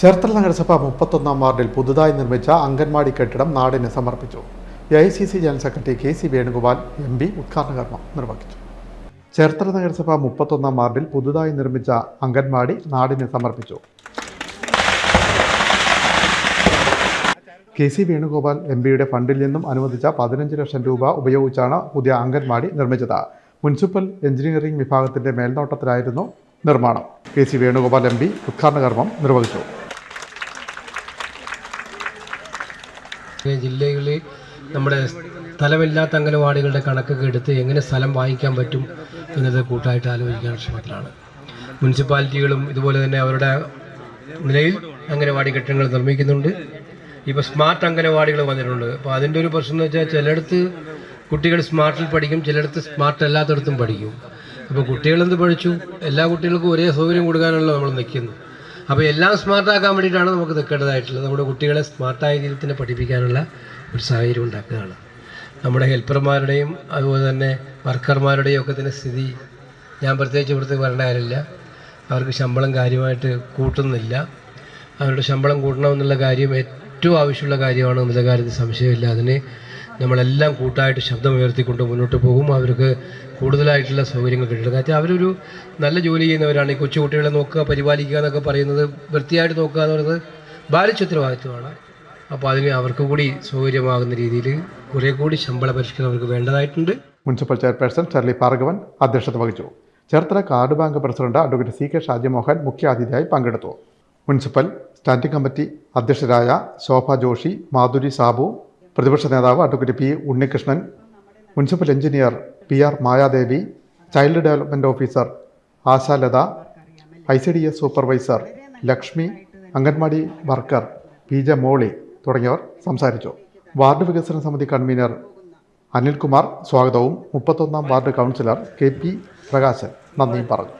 ചേർത്തല നഗരസഭ മുപ്പത്തൊന്നാം വാർഡിൽ പുതുതായി നിർമ്മിച്ച അംഗൻവാടി കെട്ടിടം നാടിന് സമർപ്പിച്ചു. A I C C general secretary K C Venugopal M P ഉദ്ഘാടന കർമ്മം നിർവഹിച്ചു. ചേർത്തല നഗരസഭ മുപ്പത്തൊന്നാം വാർഡിൽ പുതുതായി നിർമ്മിച്ച അംഗൻവാടി നാടിന് സമർപ്പിച്ചു. കെ സി വേണുഗോപാൽ എം പിയുടെ ഫണ്ടിൽ നിന്നും അനുവദിച്ച പതിനഞ്ച് ലക്ഷം രൂപ ഉപയോഗിച്ചാണ് പുതിയ അംഗൻവാടി നിർമ്മിച്ചത്. മുനിസിപ്പൽ എഞ്ചിനീയറിംഗ് വിഭാഗത്തിന്റെ മേൽനോട്ടത്തിലായിരുന്നു നിർമ്മാണം. K C Venugopal M P ഉദ്ഘാടന കർമ്മം നിർവഹിച്ചു. ജില്ലകളിൽ നമ്മുടെ സ്ഥലമില്ലാത്ത അംഗനവാടികളുടെ കണക്കൊക്കെ എടുത്ത് എങ്ങനെ സ്ഥലം വാങ്ങിക്കാൻ പറ്റും എന്നത് കൂട്ടായിട്ട് ആലോചിക്കാൻ ശ്രമത്തിലാണ്. മുനിസിപ്പാലിറ്റികളും ഇതുപോലെ തന്നെ അവരുടെ നിലയിൽ അംഗനവാടി കെട്ടിടങ്ങൾ നിർമ്മിക്കുന്നുണ്ട്. ഇപ്പോൾ സ്മാർട്ട് അംഗനവാടികൾ വന്നിട്ടുണ്ട്. അപ്പോൾ അതിന്റെ ഒരു പ്രശ്നം എന്ന് വെച്ചാൽ ചിലയിടത്ത് കുട്ടികൾ സ്മാർട്ടിൽ പഠിക്കും ചിലയിടത്ത് സ്മാർട്ട് അല്ലാത്തടത്തും പഠിക്കും. അപ്പോൾ കുട്ടികളെന്ത് പഠിച്ചു? എല്ലാ കുട്ടികൾക്കും ഒരേ സൗകര്യം കൊടുക്കാനുള്ള നമ്മൾ നിൽക്കുന്നത്. അപ്പോൾ എല്ലാം സ്മാർട്ടാക്കാൻ വേണ്ടിയിട്ടാണ് നമുക്ക് നിൽക്കേണ്ടതായിട്ടുള്ളത്. നമ്മുടെ കുട്ടികളെ സ്മാർട്ടായ രീതിയിൽ തന്നെ പഠിപ്പിക്കാനുള്ള ഒരു സാഹചര്യം ഉണ്ടാക്കുകയാണ്. നമ്മുടെ ഹെൽപ്പർമാരുടെയും അതുപോലെ തന്നെ വർക്കർമാരുടെയും ഒക്കെ തന്നെ സ്ഥിതി ഞാൻ പ്രത്യേകിച്ച് ഇവിടുത്തെ പറയേണ്ട കാര്യമില്ല. അവർക്ക് ശമ്പളം കാര്യമായിട്ട് കൂട്ടുന്നില്ല. അവരുടെ ശമ്പളം കൂട്ടണമെന്നുള്ള കാര്യം ഏറ്റവും ആവശ്യമുള്ള കാര്യമാണ്. എന്നുള്ള കാര്യത്തിൽ സംശയമില്ല. അതിന് നമ്മളെല്ലാം കൂട്ടായിട്ട് ശബ്ദമുയർത്തിക്കൊണ്ട് മുന്നോട്ട് പോകും. അവർക്ക് കൂടുതലായിട്ടുള്ള സൗകര്യങ്ങൾ കിട്ടും. കാരണം അവരൊരു നല്ല ജോലി ചെയ്യുന്നവരാണ്. ഈ കൊച്ചുകുട്ടികളെ നോക്കുക പരിപാലിക്കുക എന്നൊക്കെ പറയുന്നത് വൃത്തിയായിട്ട് നോക്കുക എന്ന് പറയുന്നത് ഭാരിച്ച ഉത്തരവാദിത്വമാണ്. അപ്പോൾ അതിന് അവർക്ക് കൂടി സൗകര്യമാകുന്ന രീതിയിൽ കുറേ കൂടി ശമ്പള പരിഷ്കരണം അവർക്ക് വേണ്ടതായിട്ടുണ്ട്. മുനിസിപ്പൽ ചെയർപേഴ്സൺ ഷെർലി പാർഗവൻ അധ്യക്ഷത വഹിച്ചു. Cherthala card bank president advocate C K Shajimohan മുഖ്യാതിഥിയായി പങ്കെടുത്തു. മുനിസിപ്പൽ സ്റ്റാൻഡിംഗ് കമ്മിറ്റി അധ്യക്ഷരായ ശോഭ ജോഷി മാധുരി സാബു പ്രതിപക്ഷ നേതാവ് advocate P Unnikrishnan municipal engineer P R Mayadevi child development officer Ashalatha I C D S supervisor Lakshmi anganwadi worker P J Molly തുടങ്ങിയവർ സംസാരിച്ചു. Ward വികസന സമിതി convener Anilkumar സ്വാഗതവും മുപ്പത്തൊന്നാം ward councillor K P Prakashan നന്ദിയും പറഞ്ഞു.